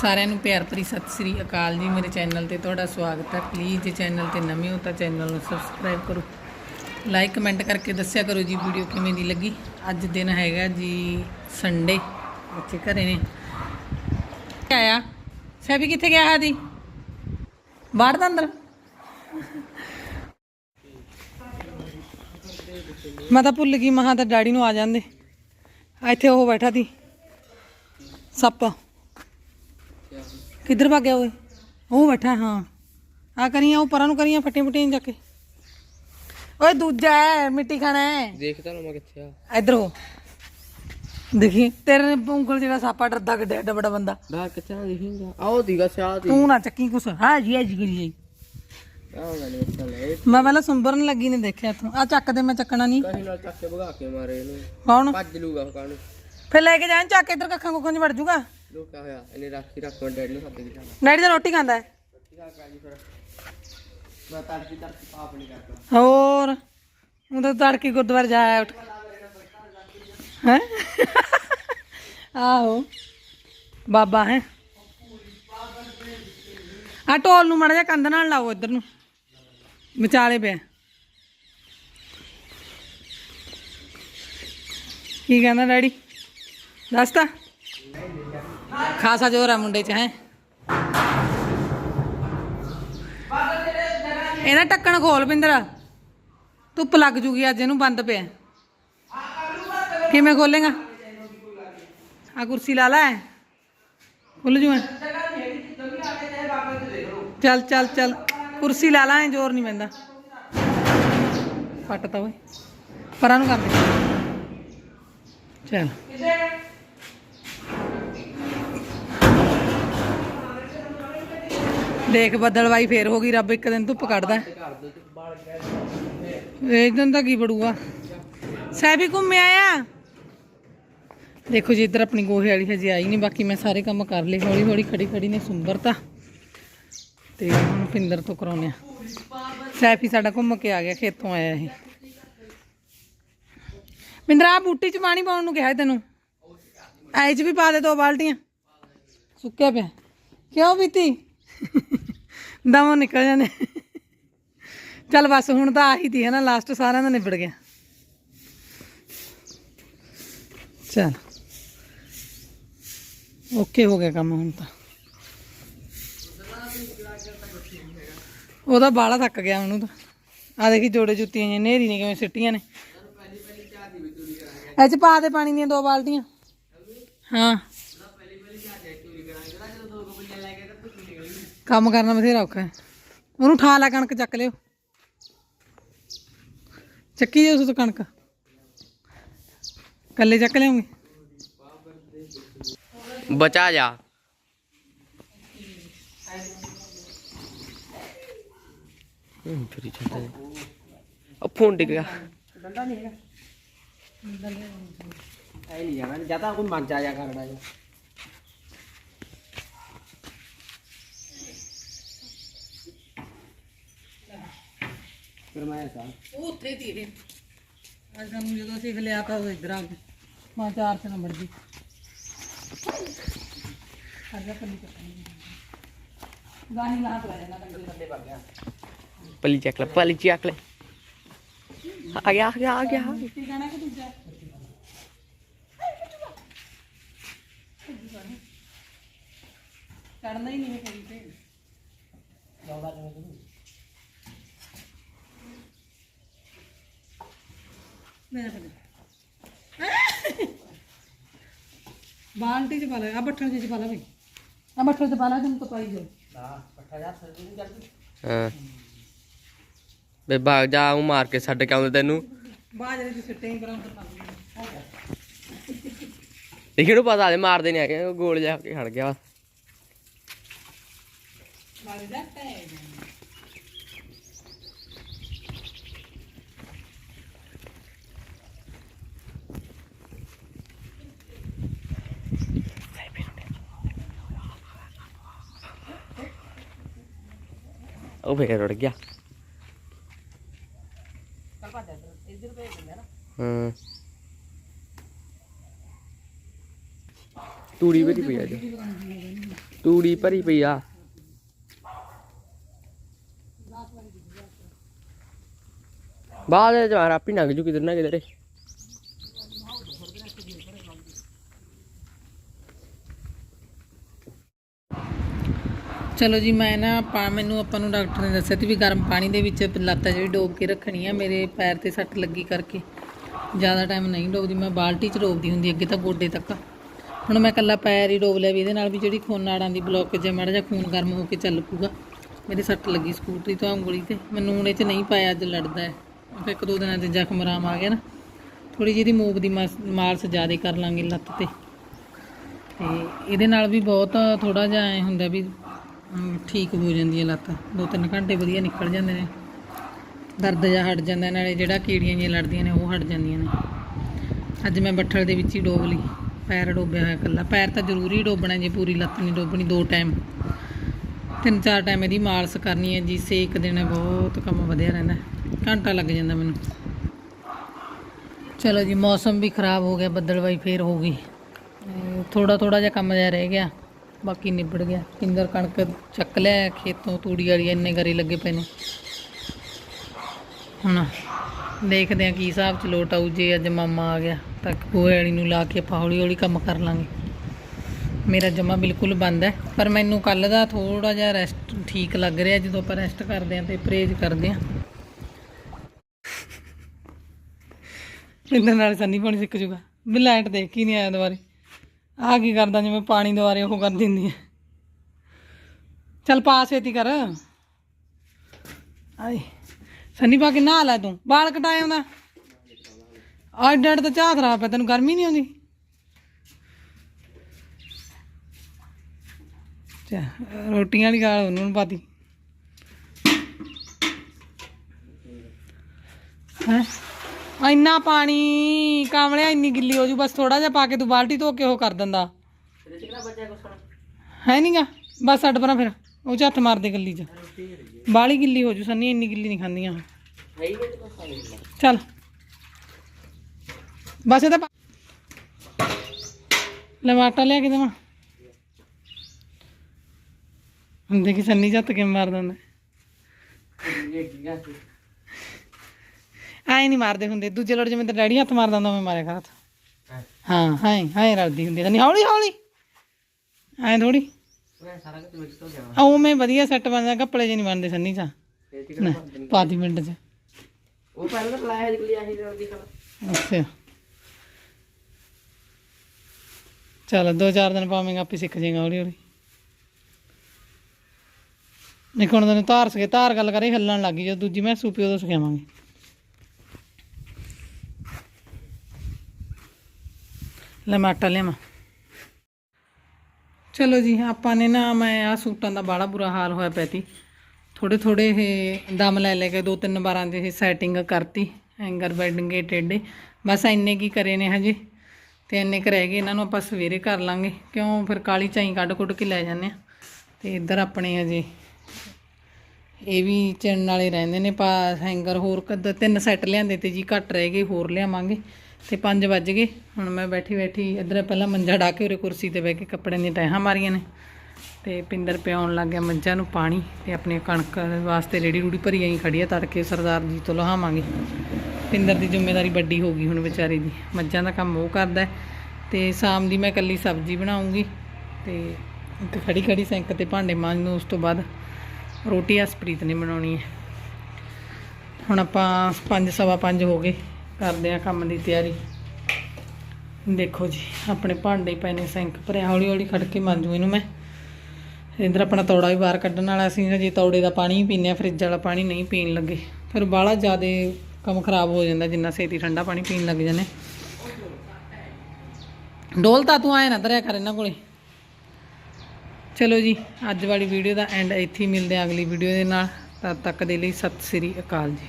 ਸਾਰਿਆਂ ਨੂੰ ਪਿਆਰ ਭਰੀ ਸਤਿ ਸ੍ਰੀ ਅਕਾਲ ਜੀ। ਮੇਰੇ ਚੈਨਲ ਤੇ ਤੁਹਾਡਾ ਸਵਾਗਤ ਹੈ। ਪਲੀਜ਼ ਜੇ ਚੈਨਲ ਤੇ ਨਵੇਂ ਹੋ ਤਾਂ ਚੈਨਲ ਨੂੰ ਸਬਸਕ੍ਰਾਈਬ ਕਰੋ। ਲਾਈਕ, ਕਮੈਂਟ ਕਰਕੇ ਦੱਸਿਆ ਕਰੋ ਜੀ ਵੀਡੀਓ ਕਿਵੇਂ ਦੀ ਲੱਗੀ। ਅੱਜ ਦਿਨ ਹੈਗਾ ਜੀ ਸੰਡੇ ਬੱਚੇ ਘਰੇ ਨੇ। ਆਇਆ? ਸੈਬੀ ਕਿੱਥੇ ਗਿਆ ਹੈ ਦੀ ਬਾਹਰ ਦਾ ਅੰਦਰ। ਮੈਂ ਤਾਂ ਭੁੱਲ ਗਈ ਮਹਾਂ ਤਾਂ ਡੈਡੀ ਨੂੰ ਆ ਜਾਂਦੇ। ਇੱਥੇ ਉਹ ਬੈਠਾ ਸੀ। ਸੱਪ। ਕਿੱਧਰ ਭੱਗ ਗਿਆ ਓਏ? ਉਹ ਬੈਠਾ ਹਾਂ। ਆ ਕਰੀਆਂ ਉਹ ਪਰਾਂ ਨੂੰ ਕਰੀਆਂ ਫੱਟੀਆਂ ਫੁੱਟੀਆਂ ਜਾ ਕੇ। ਓਏ ਦੂਜਾ ਹੈ ਮਿੱਟੀ ਖਾਣਾ ਹੈ ਦੇਖਦਾ ਨਾ ਮੈਂ ਕਿੱਥੇ ਆ। ਇੱਧਰ ਹੋ। ਦੇਖੀ ਤੇਰੇ ਉਂਗਲ ਜਿਹੜਾ ਸਾਪਾ ਡਰਦਾ ਗੱਡੇ ਐਡਾ ਬੜਾ ਬੰਦਾ। ਦਾ ਕਿੱਥੇ ਨਾ ਦਿਖੇਗਾ ਆਓ ਦੀਗਾ ਸਿਆਹ ਦੀ। ਤੂੰ ਨਾ ਚੱਕੀ ਕੁਛ। ਹਾਂ ਜੀ ਜੀ ਕਰੀ ਜਾਈ ਆਹ ਗੱਲ ਵਿੱਚ ਲੈ ਮੈਂ ਪਹਿਲਾਂ ਸੁੰਬਰਨ ਲੱਗੀ ਨੇ ਦੇਖਿਆ ਤੂੰ ਆ ਚੱਕ ਦੇ ਮੈਂ ਚੱਕਣਾ ਨਹੀਂ ਕਹੀਂ ਨਾਲ ਚੱਕ ਕੇ ਭਗਾ ਕੇ ਮਾਰੇ ਇਹਨੂੰ। ਕੌਣ? ਭੱਜ ਲੂਗਾ ਕਾਹਨੂੰ। ਫਿਰ ਲੈ ਕੇ ਜਾਣ ਚੱਕ ਇੱਧਰ ਕੱਖਾਂ ਕੁੱਖਾਂ ਚ ਵੜ ਜੂਗਾ। ਲੋ ਕਿਆ ਹੋਇਆ ਇਹਨੇ ਰੱਖੀ ਰੱਖ ਮੈਂ ਡੈਡ ਨੂੰ ਤਾਂ ਰੋਟੀ ਖਾਂਦਾ ਹੈ? ਠੀਕ ਆ ਜੀ ਫਿਰ। ਮੈਂ ਤੜਕੀ ਤੜਕੀ ਪਾਪ ਨਹੀਂ ਕਰਦਾ। ਹੋਰ ਉਹ ਤਾਂ ਤੜਕੇ ਗੁਰਦੁਆਰੇ ਜਾਇਆ ਉੱਠ ਹੈ? ਆਹੋ। ਬਾਬਾ ਹੈ? ਆ ਢੋਲ ਨੂੰ ਮੜਾ ਜਾ ਕੰਧ ਨਾਲ ਲਾਓ ਇੱਧਰ ਨੂੰ। ਵਿਚਾਲੇ ਪਿਆ। ਕੀ ਕਹਿੰਦਾ ਡੈਡੀ? ਦੱਸ ਤਾ। ਖਾਸਾ ਜ਼ੋਰ ਆ ਮੁੰਡੇ ਚ, ਹੈ। ਇਹਦਾ ਟੱਕਣ ਖੋਲ ਪਿੰਦਰ ਧੁੱਪ ਲੱਗ ਜੂਗੀ ਅੱਜ, ਇਹਨੂੰ ਬੰਦ ਪਿਆ। ਕਿਵੇਂ ਖੋਲੇਗਾ? ਆ ਕੁਰਸੀ ਲਾ ਲੈ। ਖੁੱਲ ਜੂ ਚੱਲ ਚੱਲ ਚੱਲ। ਕੁਰਸੀ ਲਾ ਲਾ, ਐਂ ਜ਼ੋਰ ਨਹੀਂ ਪੈਂਦਾ। ਫੱਟ ਤਾ ਓਏ। ਪਰਾਂ ਨੂੰ ਕਰ ਦੇ। ਚੱਲ। ਦੇਖ ਬਦਲਵਾਈ ਫੇਰ ਹੋ ਗਈ, ਰੱਬ ਇੱਕ ਦਿਨ ਧੁੱਪ ਕੱਢਦਾ। ਇਹ ਦਿਨ ਤਾਂ ਕੀ ਬੜੂਗਾ ਸਹਿਬੀ ਘੁੰਮੇ ਆਇਆ ਦੇਖੋ ਜੀ, ਇੱਧਰ ਆਪਣੀ ਗੋਹੇ ਵਾਲੀ ਹਜੇ ਆਈ ਨਹੀਂ ਬਾਕੀ ਮੈਂ ਸਾਰੇ ਕੰਮ ਕਰ ਲਏ। ਹੌਲੀ ਹੌਲੀ ਖੜੀ ਖੜੀ ਨੇ ਸੁੰਬਰਤਾ ਤੇ ਹੁਣ ਪਿੰਦਰ ਤੋਂ ਕਰਾਉਨੇ ਆ। ਸੈਫੀ ਸਾਡਾ ਘੁੰਮ ਕੇ ਆ ਗਿਆ, ਖੇਤੋਂ ਆਇਆ ਇਹ। ਪਿੰਦਰ ਆ ਬੂਟੀ ਚ ਪਾਣੀ ਪਾਉਣ ਨੂੰ ਕਿਹਾ ਸੀ ਤੈਨੂੰ? ਐ ਚ ਵੀ ਪਾ ਦੇ ਦੋ ਬਾਲਟੀਆਂ। ਸੁੱਕਿਆ ਪਿਆ। ਕਿਉਂ ਬੀਤੀ ਦਮੋਂ ਨਿਕਲ ਜਾਂਦੇ ਚੱਲ ਬਸ, ਹੁਣ ਤਾਂ ਆਹੀ ਤੀ ਹੈ ਨਾ ਲਾਸਟ ਸਾਰਿਆਂ ਦਾ ਨਿਬੜ ਗਿਆ। ਚੱਲ। ਓਕੇ ਹੋ ਗਿਆ ਕੰਮ ਹੁਣ ਤਾਂ। ਉਹਦਾ ਬਾਲਾ ਥੱਕ ਗਿਆ ਉਹਨੂੰ ਤਾਂ ਆ ਦੇਖੀ ਜੋੜੇ ਜੁੱਤੀਆਂ ਜਿਹੀਆਂ ਨੇਰੀ ਨੇ ਕਿਵੇਂ ਸਿੱਟੀਆਂ ਨੇ। ਇਹ ਚ ਪਾ ਦੇ ਪਾਣੀ ਦੀਆਂ ਦੋ ਬਾਲਟੀਆਂ। ਹਾਂ। ਕੰਮ ਕਰਨਾ ਬਥੇਰਾ ਔਖਾ ਹੈ। ਉਹਨੂੰ ਠਾ ਲਾ ਕਣਕ ਚੱਕ ਲਿਓ। ਚੱਕੀ ਜੇ ਉਸ ਤੋਂ ਕਣਕ। ਕੱਲੇ ਚੱਕ ਲਿਆਉਂਗੇ। ਬਚਾ ਜਾ। ਹੂੰ ਫਰੀ ਚੰਦਾ ਉਹ ਫੋਨ ਡਿੱਗ ਗਿਆ। ਡੰਡਾ ਨਹੀਂ ਹੈਗਾ। ਨਹੀਂ ਜਾਣਾ ਜ਼ਿਆਦਾ ਕੋਈ ਮੰਨ ਜਾ ਜਾ ਕਰਦਾ ਜੀ ਫਿਰ ਮੈਂ ਸਾ ਉਹ ਉੱਥੇ ਦੀ ਇਹ ਅੱਜ ਸਾਨੂੰ ਜਦੋਂ ਅਸੀਂ ਲਿਆ ਤਾਂ ਉਹ ਇੱਧਰ ਆ ਗਏ। ਮਾਂ ਚਾਰ ਸੇ ਨੰਬਰ ਦੀ ਅੱਜ ਆਪਾਂ ਨਹੀਂ ਚੱਕਾਂਗੇ ਗਾਹੀ ਲਾ ਕੇ ਲੈਣਾ ਕੰਗੇ ਬੰਦੇ ਵਗ ਗਿਆ। ਪਲੀ ਚੱਕ ਲੈ ਪਲੀ ਚੱਕ ਲੈ। ਆ ਗਿਆ ਆ ਗਿਆ ਆ ਗਿਆ। ਕੀ ਕਹਿਣਾ ਕਿ ਦੂਜਾ? ਚੜਨਾ ਹੀ ਨਹੀਂ ਹੈ ਕਰੀ ਤੇ। ਮੈਂ ਪਤਾ ਬਾਲਟੀ ਚ ਪਾ ਲੈ ਆ ਬੱਠਲ ਚ ਪਾ ਲੈ ਬਈ। ਆ ਬੱਠਲ ਚ ਪਾ ਲੈ ਤੁਮ ਤਾਂ ਪਾਈ ਜਾਓ ਹਾਂ। ਬੇ ਭਾਗ ਜਾ ਉਹ ਮਾਰ ਕੇ ਛੱਡ ਕੇ ਆਉਂਦੇ ਤੈਨੂੰ। ਬਾਜਰੇ ਦੀ ਸਿੱਟੇ ਹੀ ਬਰਾਬਰ ਪਾ ਲਈ। ਦੇਖੀ ਨੂੰ ਪਤਾ ਦੇ ਮਾਰਦੇ ਨਹੀਂ ਹੈਗੇ ਉਹ ਗੋਲ ਜਾ ਕੇ ਖੜ ਗਿਆ। ਬਸ ਮਾਰੇ ਦਾ ਟੈ ਉਹ ਫੇਰ ਉੜ ਗਿਆ। ਹਾਂ। ਤੂੜੀ ਵੀ ਪਈ ਆ ਜੀ ਤੂੜੀ ਭਰੀ ਪਈ ਆ। ਬਾਅਦ ਵਿੱਚ ਮਾਰ ਆਪੀ ਨੰਗ ਜੂ ਕਿਧਰ ਨਾ ਕਿਧਰੇ। ਚਲੋ ਜੀ, ਮੈਂ ਨਾ ਆਪਾਂ ਮੈਨੂੰ ਆਪਾਂ ਨੂੰ ਡਾਕਟਰ ਨੇ ਦੱਸਿਆ ਸੀ ਵੀ ਗਰਮ ਪਾਣੀ ਦੇ ਵਿੱਚ ਲੱਤਾਂ ਜਿਹੜੀ ਡੋਬ ਕੇ ਰੱਖਣੀ ਆ ਮੇਰੇ ਪੈਰ ਤੇ ਸੱਟ ਲੱਗੀ ਕਰਕੇ। ਜ਼ਿਆਦਾ ਟਾਈਮ ਨਹੀਂ ਡੋਬਦੀ, ਮੈਂ ਬਾਲਟੀ 'ਚ ਡੋਬਦੀ ਹੁੰਦੀ ਅੱਗੇ ਤਾਂ ਗੋਡੇ ਤੱਕ। ਹੁਣ ਮੈਂ ਇਕੱਲਾ ਪੈਰ ਹੀ ਡੋਬ ਲਿਆ ਵੀ ਇਹਦੇ ਨਾਲ ਵੀ ਜਿਹੜੀ ਖੂਨ ਨਾੜਾਂ ਦੀ ਬਲੌਕ ਹੈ ਮਾੜਾ ਜਿਹਾ ਖੂਨ ਗਰਮ ਹੋ ਕੇ ਚੱਲ ਪੂਗਾ ਮੇਰੇ ਸੱਟ ਲੱਗੀ ਸਕੂਟਰੀ ਤੋਂ ਉਂਗਲੀ ਤੇ। ਮੈਨੂੰ ਹੁਣ ਇਹ 'ਚ ਨਹੀਂ ਪਾਇਆ, ਅੱਜ ਲੜਦਾ ਹੈ। ਫਿਰ ਇੱਕ ਦੋ ਦਿਨਾਂ 'ਚ ਜ਼ਖਮ ਆਰਾਮ ਆ ਗਿਆ ਨਾ। ਥੋੜੀ ਜਿਹੀ ਦੀ ਮੂਵ ਦੀ ਮਾਸ- ਮਾਲਸ਼ ਜ਼ਿਆਦਾ ਕਰ ਲਾਂਗੇ ਲੱਤ ਤੇ। ਤੇ ਇਹਦੇ ਨਾਲ ਵੀ ਬਹੁਤ ਥੋੜਾ ਜਿਹਾ ਐ ਹੁੰਦਾ ਵੀ ਠੀਕ ਹੋ ਜਾਂਦੀ ਹੈ ਲੱਤ। ਦੋ ਤਿੰਨ ਘੰਟੇ ਵਧੀਆ ਨਿਕਲ ਜਾਂਦੇ ਨੇ। ਦਰਦ ਜਿਹਾ ਹਟ ਜਾਂਦਾ, ਨਾਲੇ ਜਿਹੜਾ ਕੀੜੀਆਂ ਜਿਹੀਆਂ ਲੜਦੀਆਂ ਨੇ, ਉਹ ਹਟ ਜਾਂਦੀਆਂ ਨੇ। ਅੱਜ ਮੈਂ ਬੱਠਲ ਦੇ ਵਿੱਚ ਹੀ ਡੋਬ ਲਈ। ਪੈਰ ਡੋਬਿਆ ਹੋਇਆ ਇਕੱਲਾ। ਪੈਰ ਤਾਂ ਜ਼ਰੂਰੀ ਡੋਬਣਾ ਜੇ ਪੂਰੀ ਲੱਤ ਨਹੀਂ ਡੋਬਣੀ, ਦੋ ਟਾਈਮ ਤਿੰਨ ਚਾਰ ਟਾਈਮ ਇਹਦੀ ਮਾਲਸ਼ ਕਰਨੀ ਹੈ ਜੀ। ਸੇਕ ਦੇਣਾ, ਬਹੁਤ ਕੰਮ ਵਧੀਆ ਰਹਿੰਦਾ। ਘੰਟਾ ਲੱਗ ਜਾਂਦਾ ਮੈਨੂੰ। ਚਲੋ ਜੀ, ਮੌਸਮ ਵੀ ਖਰਾਬ ਹੋ ਗਿਆ, ਬੱਦਲਵਾਈ ਫੇਰ ਹੋ ਗਈ। ਥੋੜਾ ਥੋੜਾ ਜਿਹਾ ਕੰਮ ਜਿਹਾ ਰਹਿ ਗਿਆ। ਬਾਕੀ ਨਿਬੜ ਗਿਆ। ਕਿੰਦਰ ਕਣਕ ਚੱਕ ਲਿਆ, ਖੇਤੋਂ ਤੂੜੀ ਵਾਲੀ ਇੰਨੇ ਗਰੇ ਲੱਗੇ ਪਏ ਨੇ। ਹੁਣ ਦੇਖਦੇ ਆ ਕੀ ਹਿਸਾਬ ਚ ਲੋਟ ਆਊ, ਜੇ ਅੱਜ ਮਾਮਾ ਆ ਗਿਆ ਤਾਂ ਗੋਹੇ ਵਾਲੀ ਨੂੰ ਲਾ ਕੇ ਆਪਾਂ ਹੌਲੀ ਹੌਲੀ ਕੰਮ ਕਰ ਲਾਂਗੇ। ਮੇਰਾ ਜਮਾ ਬਿਲਕੁਲ ਬੰਦ ਹੈ, ਪਰ ਮੈਨੂੰ ਕੱਲ ਦਾ ਥੋੜਾ ਜਿਹਾ ਰੈਸਟ ਠੀਕ ਲੱਗ ਰਿਹਾ, ਜਦੋਂ ਆਪਾਂ ਰੈਸਟ ਕਰਦੇ ਆ ਤੇ ਪਰਹੇਜ਼ ਕਰਦੇ ਆ ਇਹਦੇ ਨਾਲ ਸੰਨੀ ਪਾਣੀ ਸਿੱਖ ਜੂਗਾ। ਵੀ ਲਾਈਟ ਦੇਖ ਹੀ ਨਹੀਂ ਆਇਆ ਦੁਬਾਰੇ ਆ ਕੀ ਕਰਦਾ ਜਿਵੇਂ ਪਾਣੀ ਦੁਆਰੇ ਉਹ ਕਰ ਦਿੰਦੀ ਹੈ ਚੱਲ ਪਾ ਛੇਤੀ ਕਰ। ਆਏ, ਸੰਨੀ ਪਾ ਕੇ ਨਹਾ ਲੈ ਤੂੰ, ਵਾਲ ਕਟਾਏ ਆਉਂਦਾ ਆਹ ਡੈਡ ਤਾਂ ਚਾਹ ਖਰਾਬ ਹੈ, ਤੈਨੂੰ ਗਰਮੀ ਨਹੀਂ ਆਉਂਦੀ? ਰੋਟੀਆਂ ਵਾਲੀ ਗਾਲ ਉਹਨੂੰ ਪਾਤੀ। ਹੈ? ਇੰਨਾ ਪਾਣੀ ਕਾਮਲਿਆ ਇੰਨੀ ਗਿੱਲੀ ਹੋ ਜੂ ਬਸ ਥੋੜਾ ਜਿਹਾ ਪਾ ਕੇ ਤੂੰ ਬਾਲਟੀ ਧੋ ਕੇ ਉਹ ਕਰ ਦਿੰਦਾ। ਹੈ ਨਹੀਂਗਾ ਬਸ ਛੱਡ ਪਰਾਂ ਫਿਰ ਉਹ 'ਚ ਹੱਥ ਮਾਰ ਦੇ ਗੱਲੀ 'ਚ। ਬਾਲੀ ਗਿੱਲੀ ਹੋ ਜੂ ਸੰਨੀ ਇੰਨੀ ਗਿੱਲੀ ਨਹੀਂ ਖਾਂਦੀਆਂ। ਚੱਲ। ਬਸ ਇਹ ਤਾਂ ਲੈ ਲਿਆ ਕੇ ਦੇਵਾਂ। ਹੁਣ ਦੇਖੀ ਸੰਨੀ ਜੱਤ ਕੇ ਮਾਰ ਦਿੰਦਾ ਐ ਨਹੀਂ ਮਾਰਦੇ ਹੁੰਦੇ ਦੂਜੇ ਲੜ ਜਿਵੇਂ ਤੇ ਡੈਡੀ ਹੱਥ ਮਾਰਦਾ ਹੁੰਦਾ ਮੈਂ ਮਾਰਿਆ ਕਰ ਹੱਥ। ਹਾਂ ਹਾਂ ਹਾਂ ਰਲਦੀ ਹੁੰਦੀ ਨਹੀਂ ਹੌਲੀ ਹੌਲੀ। ਐ ਥੋੜੀ ਆ ਉਵੇਂ ਵਧੀਆ ਸੈੱਟ ਬਣਦਾ ਕੱਪੜੇ ਜੇ ਨਹੀਂ ਬਣਦੇ ਸੰਨੀ ਚਾ। ਪਾਤੀ ਮਿੰਟ ਚ। ਉਹ ਪਹਿਲਾਂ ਤਾਂ ਜਲਦੀ ਅੱਛਾ। ਚਲ ਦੋ ਚਾਰ ਦਿਨ ਪਾਵੇਂਗਾ ਆਪੇ ਸਿੱਖ ਜਾਏਗਾ ਹੌਲੀ ਹੌਲੀ। ਹੁਣ ਤੈਨੂੰ ਧਾਰ ਸਕੇ ਧਾਰ ਗੱਲ ਕਰੇ ਹਿੱਲਣ ਲੱਗ ਗਈ ਜਦੋਂ ਦੂਜੀ ਮੈਂ ਸੂਪੀ ਉਦੋਂ ਸਿਖਾਵਾਂਗੇ। ਲੈ ਮੈਂ ਆਟਾ ਲਿਆਵਾਂ। ਚਲੋ ਜੀ, ਆਪਾਂ ਨੇ ਨਾ, ਮੈਂ ਆ ਸੂਟਾਂ ਦਾ ਬਾਲਾ ਬੁਰਾ ਹਾਲ ਹੋਇਆ ਪਿਆ ਤੀ ਥੋੜੇ ਥੋੜੇ ਇਹ ਦਮ ਲੈ ਲੈ ਕੇ ਦੋ ਤਿੰਨ ਵਾਰਾਂ ਦੇ ਇਹ ਸੈਟਿੰਗ ਕਰਤੀ ਹੈਂਗਰ ਬੈਡਿੰਗੇ ਟੇਡੇ ਬਸ ਇੰਨੇ ਕੀ ਕਰੇ ਨੇ ਹਜੇ, ਤੇ ਇੰਨੇ ਕੁ ਰਹਿ ਗਏ, ਇਹਨਾਂ ਨੂੰ ਆਪਾਂ ਸਵੇਰੇ ਕਰ ਲਾਂਗੇ। ਕਿਉਂ? ਫਿਰ ਕਾਲੀ ਚਾਈ ਕੱਢ ਕੁੱਟ ਕੇ ਲੈ ਜਾਂਦੇ ਆ ਤੇ ਇੱਧਰ ਆਪਣੇ ਹਜੇ, ਇਹ ਵੀ ਚਿਣ ਵਾਲੇ ਰਹਿੰਦੇ ਨੇ, ਪਾ ਹੈਂਗਰ ਹੋਰ ਕਦ ਤਿੰਨ ਸੈੱਟ ਲਿਆਂਦੇ ਤੇ ਜੀ, ਘੱਟ ਰਹਿ ਗਏ, ਹੋਰ ਲਿਆਵਾਂਗੇ। ਤੇ 5 ਵੱਜ ਗਏ। ਹੁਣ ਮੈਂ ਬੈਠੀ ਬੈਠੀ ਇੱਧਰ ਪਹਿਲਾਂ ਮੰਜਾ ਢਾ ਕੇ ਉਰੇ ਕੁਰਸੀ ਤੇ ਬਹਿ ਕੇ ਕੱਪੜਿਆਂ ਦੀਆਂ ਤਹਿਾਂ ਮਾਰੀਆਂ ਨੇ। ਤੇ ਪਿੰਦਰ ਪਿਆਉਣ ਲੱਗ ਗਿਆ ਮੱਝਾਂ ਨੂੰ ਪਾਣੀ ਤੇ ਆਪਣੀ ਕਣਕ ਵਾਸਤੇ ਰੇੜੀ ਰੂੜੀ ਭਰੀ ਆਈ ਖੜੀ ਆ, ਤੜਕੇ ਸਰਦਾਰ ਜੀ ਤੋਂ ਲਹਾਵਾਂਗੇ। ਪਿੰਦਰ ਦੀ ਜ਼ਿੰਮੇਵਾਰੀ ਵੱਡੀ ਹੋ ਗਈ ਹੁਣ ਵਿਚਾਰੀ ਦੀ। ਮੱਝਾਂ ਦਾ ਕੰਮ ਉਹ ਕਰਦਾ ਹੈ। ਤੇ ਸ਼ਾਮ ਦੀ ਮੈਂ ਇਕੱਲੀ ਸਬਜ਼ੀ ਬਣਾਉਂਗੀ ਤੇ ਇੱਕ ਖੜੀ ਖੜੀ ਸਿੰਕ ਤੇ ਭਾਂਡੇ ਮਾਂਜ ਨੂੰ ਉਸ ਤੋਂ ਬਾਅਦ ਰੋਟੀ ਅਸਪ੍ਰੀਤ ਨੇ ਬਣਾਉਣੀ ਹੈ। ਹੁਣ ਆਪਾਂ 5 ਸਵਾ 5 ਹੋ ਗਏ। ਕਰਦੇ ਆ ਕੰਮ ਦੀ ਤਿਆਰੀ। ਦੇਖੋ ਜੀ, ਆਪਣੇ ਭਾਂਡੇ ਪਏ ਨੇ ਸਿੰਕ ਭਰਿਆ, ਹੌਲੀ ਹੌਲੀ ਖੜ ਕੇ ਮਾਂਜੂ ਇਹਨੂੰ ਮੈਂ। ਇਧਰ ਆਪਣਾ ਤੌੜਾ ਵੀ ਬਾਹਰ ਕੱਢਣ ਵਾਲਾ ਸੀ ਜੇ ਤੌੜੇ ਦਾ ਪਾਣੀ ਹੀ ਪੀਂਦੇ ਆ ਫਰਿੱਜ ਵਾਲਾ ਪਾਣੀ ਨਹੀਂ ਪੀਣ ਲੱਗੇ। ਫਿਰ ਬਾਹਲਾ ਜ਼ਿਆਦਾ ਕੰਮ ਖਰਾਬ ਹੋ ਜਾਂਦਾ, ਜਿੰਨਾ ਛੇਤੀ ਠੰਡਾ ਪਾਣੀ ਪੀਣ ਲੱਗ ਜਾਂਦੇ। ਡੋਲ ਤਾਂ ਤੂੰ ਆਏ ਨਾ ਧਰਿਆ ਕਰ ਇਹਨਾਂ ਕੋਲੇ। ਚਲੋ ਜੀ, ਅੱਜ ਵਾਲੀ ਵੀਡੀਓ ਦਾ ਐਂਡ ਇੱਥੇ ਮਿਲਦੇ ਆ ਅਗਲੀ ਵੀਡੀਓ ਦੇ ਨਾਲ। ਤਦ ਤੱਕ ਦੇ ਲਈ ਸਤਿ ਸ੍ਰੀ ਅਕਾਲ ਜੀ।